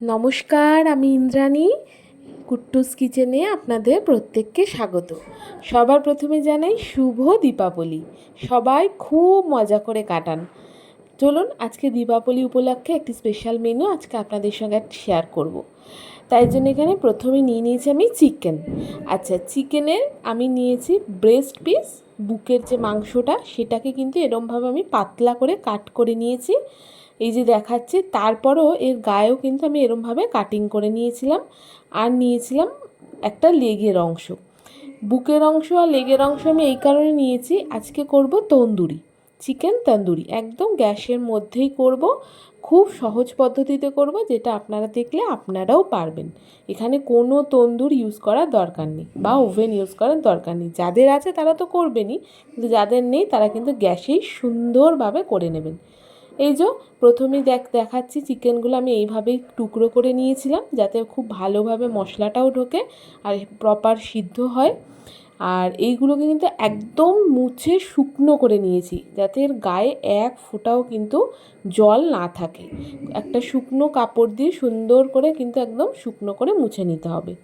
নমস্কার, আমি ইন্দ্রাণী, কুট্টুস কিচেনে আপনাদের প্রত্যেককে স্বাগত। সবার প্রথমে জানাই শুভ দীপাবলি। সবাই খুব মজা করে কাটান। চলুন, আজকে দীপাবলি উপলক্ষে একটি স্পেশাল মেনু আজকে আপনাদের সঙ্গে শেয়ার করব। তাই জন্য এখানে প্রথমে নিয়ে নিয়েছি আমি চিকেন আচ্ছা চিকেনের আমি নিয়েছি ব্রেস্ট পিস বুকের যে মাংসটা, সেটাকে কিন্তু এরমভাবে আমি পাতলা করে কাট করে নিয়েছি। এই যে দেখাচ্ছে, তারপরও এর গায়েও কিন্তু আমি এরমভাবে কাটিং করে নিয়েছিলাম আর নিয়েছিলাম একটা লেগের অংশ। বুকের অংশ আর লেগের অংশ আমি এই কারণে নিয়েছি, আজকে করব তন্দুরি, চিকেন তন্দুরি। একদম গ্যাসের মধ্যেই করব, খুব সহজ পদ্ধতিতে করব, যেটা আপনারা দেখলে আপনারাও পারবেন। এখানে কোনো তন্দুর ইউজ করার দরকার নেই বা ওভেন ইউজ করার দরকার নেই। যাদের আছে তারা তো করবেনই, কিন্তু যাদের নেই তারা কিন্তু গ্যাসেই সুন্দরভাবে করে নেবেন। এই যে, প্রথমেই দেখ, দেখাচ্ছি চিকেনগুলো আমি এইভাবেই টুকরো করে নিয়েছিলাম যাতে খুব ভালোভাবে মশলাটাও ঢোকে আর প্রপার সিদ্ধ হয়। আর এইগুলোকে কিন্তু একদম মুছে শুকনো করে নিয়েছি যাতে এর গায়ে এক ফোঁটাও কিন্তু জল না থাকে। একটা শুকনো কাপড় দিয়ে সুন্দর করে কিন্তু একদম শুকনো করে মুছে নিতে হবে।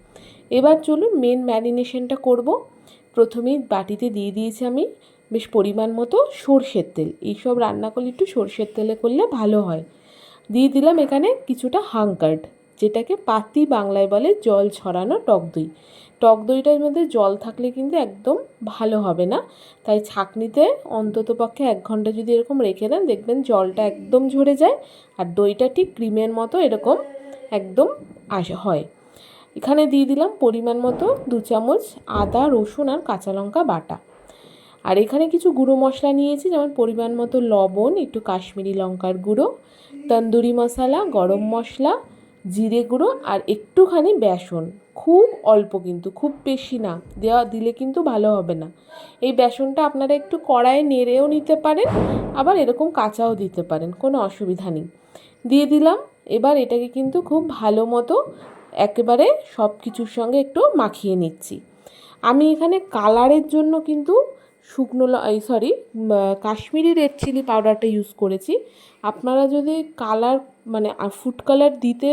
এবার চলুন মেন ম্যারিনেশনটা করব। প্রথমেই বাটিতে দিয়ে দিয়েছি আমি বেশ পরিমাণ মতো সর্ষের তেল। এইসব রান্না করলে একটু সর্ষের তেলে করলে ভালো হয়। দিয়ে দিলাম এখানে কিছুটা হাঙ্কার্ড যেটাকে পাতি বাংলায় বলে জল ছড়ানো টক দই। টক দইটার মধ্যে জল থাকলে কিন্তু একদম ভালো হবে না। তাই ছাকনিতে অন্তত পক্ষে এক ঘণ্টা যদি এরকম রেখে দেন, দেখবেন জলটা একদম ঝরে যায় আর দইটা ঠিক ক্রিমের মতো এরকম একদম আস, হয়। এখানে দিয়ে দিলাম পরিমাণ মতো দু চামচ আদা, রসুন আর কাঁচা লঙ্কা বাটা। আর এখানে কিছু গুঁড়ো মশলা নিয়েছি, যেমন পরিমাণ মতো লবণ, একটু কাশ্মীরি লঙ্কার গুঁড়ো, তন্দুরি মশলা, গরম মশলা, জিরে গুঁড়ো আর একটুখানি বেসন। খুব অল্প কিন্তু, খুব বেশি না, দেওয়া দিলে কিন্তু ভালো হবে না। এই বেসনটা আপনারা একটু কড়াইয়ে নেড়েও নিতে পারেন, আবার এরকম কাঁচাও দিতে পারেন, কোনো অসুবিধা নেই। দিয়ে দিলাম, এবার এটাকে কিন্তু খুব ভালো মতো একেবারে সব কিছুর সঙ্গে একটু মাখিয়ে নিচ্ছি। আমি এখানে কালারের জন্য কিন্তু শুকনো এই সরি কাশ্মীরি রেড চিলি পাউডারটা ইউজ করেছি। আপনারা যদি কালার মানে ফুড কালার দিতে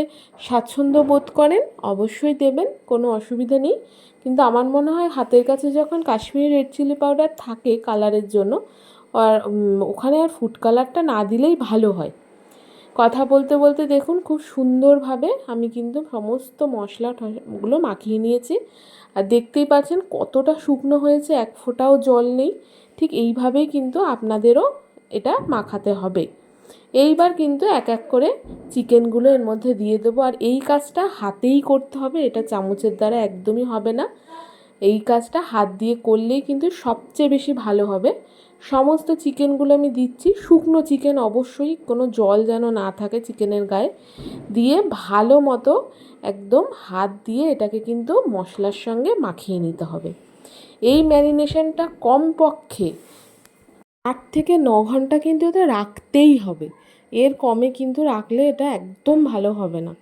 স্বাচ্ছন্দ্য বোধ করেন, অবশ্যই দেবেন, কোনো অসুবিধা নেই। কিন্তু আমার মনে হয় হাতের কাছে যখন কাশ্মীরি রেড চিলি পাউডার থাকে কালারের জন্য, আর ওখানে আর ফুড কালারটা না দিলেই ভালো হয়। কথা বলতে বলতে দেখুন খুব সুন্দরভাবে আমি কিন্তু সমস্ত মশলাগুলো মাখিয়ে নিয়েছি। আর দেখতেই পাচ্ছেন কতটা শুকনো হয়েছে, এক ফোঁটাও জল নেই। ঠিক এইভাবেই কিন্তু আপনাদেরও এটা মাখাতে হবে। এইবার কিন্তু এক এক করে চিকেনগুলো এর মধ্যে দিয়ে দেবো। আর এই কাজটা হাতেই করতে হবে, এটা চামচের দ্বারা একদমই হবে না। এই কাজটা হাত দিয়ে করলেই কিন্তু সবচেয়ে বেশি ভালো হবে। সমস্ত চিকেনগুলো আমি দিচ্ছি। শুকনো চিকেন অবশ্যই, কোনো জল যেন না থাকে চিকেনের গায়ে। দিয়ে ভালো মতো একদম হাত দিয়ে এটাকে কিন্তু মশলার সঙ্গে মাখিয়ে নিতে হবে। এই ম্যারিনেশনটা কমপক্ষে আট থেকে ন ঘণ্টা কিন্তু এটা রাখতেই হবে। এর কমে কিন্তু রাখলে এটা একদম ভালো হবে না।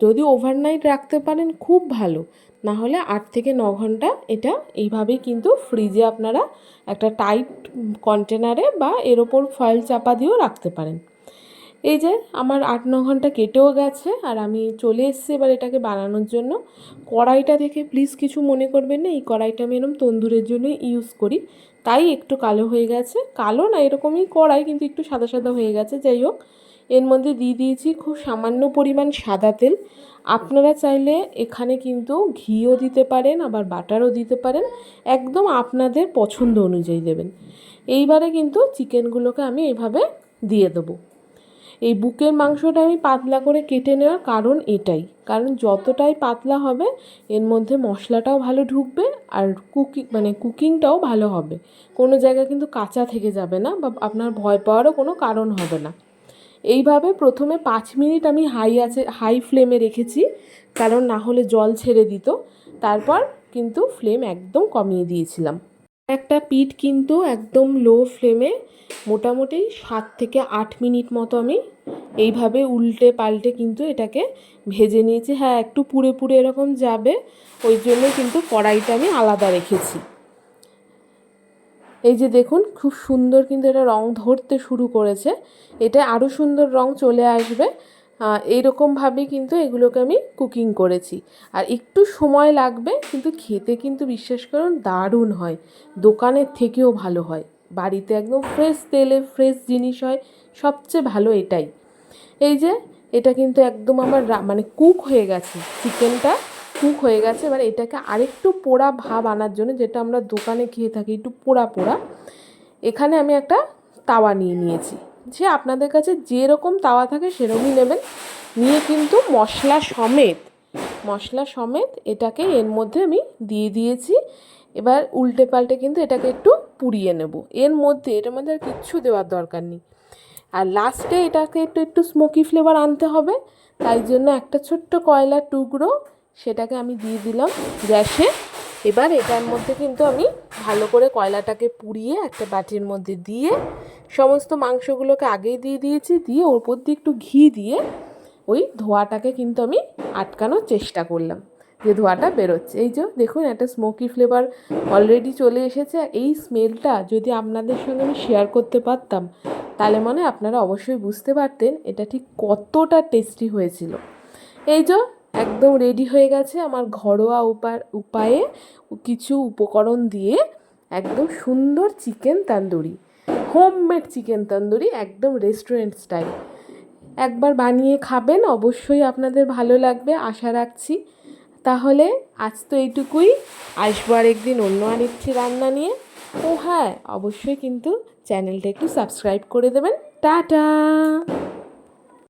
যদি ওভারনাইট রাখতে পারেন খুব ভালো। না হলে আট থেকে ন ঘণ্টা এটা এইভাবেই কিন্তু ফ্রিজে আপনারা একটা টাইট কন্টেনারে বা এর ওপর ফয়েল চাপা দিয়েও রাখতে পারেন। এই যে আমার আট ন ঘণ্টা কেটেও গেছে আর আমি চলে এসেছি এবার এটাকে বানানোর জন্য। কড়াইটা দেখে প্লিজ কিছু মনে করবেন না, এই কড়াইটা আমি এরকম তন্দুরের জন্য ইউজ করি। তাই একটু কালো হয়ে গেছে। কালো না এরকমই কড়াই কিন্তু একটু সাদা সাদা হয়ে গেছে। যাই হোক এর মধ্যে দিয়ে দিয়েছি খুব সামান্য পরিমাণ সাদা তেল। আপনারা চাইলে এখানে কিন্তু ঘিও দিতে পারেন, আবার বাটারও দিতে পারেন। একদম আপনাদের পছন্দ অনুযায়ী দেবেন। এইবারে কিন্তু চিকেনগুলোকে আমি এইভাবে দিয়ে দেবো। এই বুকের মাংসটা আমি পাতলা করে কেটে নেওয়ার কারণ এটাই। কারণ যতটাই পাতলা হবে, এর মধ্যে মশলাটাও ভালো ঢুকবে আর কুকিং মানে কুকিংটাও ভালো হবে। কোনো জায়গায় কিন্তু কাঁচা থেকে যাবে না বা আপনার ভয় পাওয়ারও কোনো কারণ হবে না। এইভাবে প্রথমে পাঁচ মিনিট আমি হাই আছে, হাই ফ্লেমে রেখেছি, কারণ না হলে জল ছেড়ে দিত। তারপর কিন্তু ফ্লেম একদম কমিয়ে দিয়েছিলাম। একটা পিঠ কিন্তু একদম লো ফ্লেমে মোটামুটি সাত থেকে আট মিনিট মতো আমি এইভাবে উল্টে পাল্টে কিন্তু এটাকে ভেজে নিয়েছি। হ্যাঁ একটু পুড়ে পুড়ে এরকম যাবে, ওই জন্য কিন্তু কড়াইটা আমি আলাদা রেখেছি। এই যে দেখুন, খুব সুন্দর কিন্তু এটা রং ধরতে শুরু করেছে। এটা আরও সুন্দর রং চলে আসবে। এইরকমভাবেই কিন্তু এগুলোকে আমি কুকিং করেছি। আর একটু সময় লাগবে, কিন্তু খেতে কিন্তু বিশ্বাস করুন দারুণ হয়। দোকানের থেকেও ভালো হয়। বাড়িতে একদম ফ্রেশ তেলে ফ্রেশ জিনিস হয়। সবচেয়ে ভালো এটাই। এই যে, এটা কিন্তু একদম আমার মানে কুক হয়ে গেছে। চিকেনটা কুক হয়ে গেছে। এবার এটাকে আরেকটু পোড়া ভাব আনার জন্য, যেটা আমরা দোকানে খেয়ে থাকি, একটু পোড়া পোড়া। এখানে আমি একটা তাওয়া নিয়ে নিয়েছি। যে আপনাদের কাছে যেরকম তাওয়া থাকে সেরকমই নেবেন। নিয়ে কিন্তু মশলা সমেত মশলা সমেত এটাকে এর মধ্যে আমি দিয়ে দিয়েছি। এবার উল্টে পাল্টে কিন্তু এটাকে একটু পুড়িয়ে নেব। এর মধ্যে এটার মধ্যে আর কিচ্ছু দেওয়ার দরকার নেই। আর লাস্টে এটাকে একটু একটু স্মোকি ফ্লেভার আনতে হবে। তাই জন্য একটা ছোট্ট কয়লার টুকরো সেটাকে আমি দিয়ে দিলাম গ্যাসে। এবার এটার মধ্যে কিন্তু আমি ভালো করে কয়লাটাকে পুড়িয়ে একটা বাটির মধ্যে দিয়ে সমস্ত মাংসগুলোকে আগেই দিয়ে দিয়েছি, দিয়ে ওর উপর দিয়ে একটু ঘি দিয়ে ওই ধোঁয়াটাকে কিন্তু আমি আটকানোর চেষ্টা করলাম, যে ধোঁয়াটা বেরোচ্ছে। এই যে দেখুন একটা স্মোকি ফ্লেভার অলরেডি চলে এসেছে এই স্মেলটা যদি আপনাদের সঙ্গে আমি শেয়ার করতে পারতাম, তাহলে মনে আপনারা অবশ্যই বুঝতে পারতেন এটা ঠিক কতটা টেস্টি হয়েছিল। এই যে একদম রেডি হয়ে গেছে আমার ঘরোয়া উপায়ে কিছু উপকরণ দিয়ে একদম সুন্দর chicken tandoori homemade chicken tandoori একদম রেস্টুরেন্ট স্টাইল একবার বানিয়ে খাবেন, অবশ্যই আপনাদের ভালো লাগবে, আশা রাখছি। তাহলে আজ তো এইটুকুই আসব আর একদিন অন্য আরেকটি রান্না নিয়ে। ও হ্যাঁ অবশ্যই কিন্তু চ্যানেলটা একটু সাবস্ক্রাইব করে দেবেন। টাটা!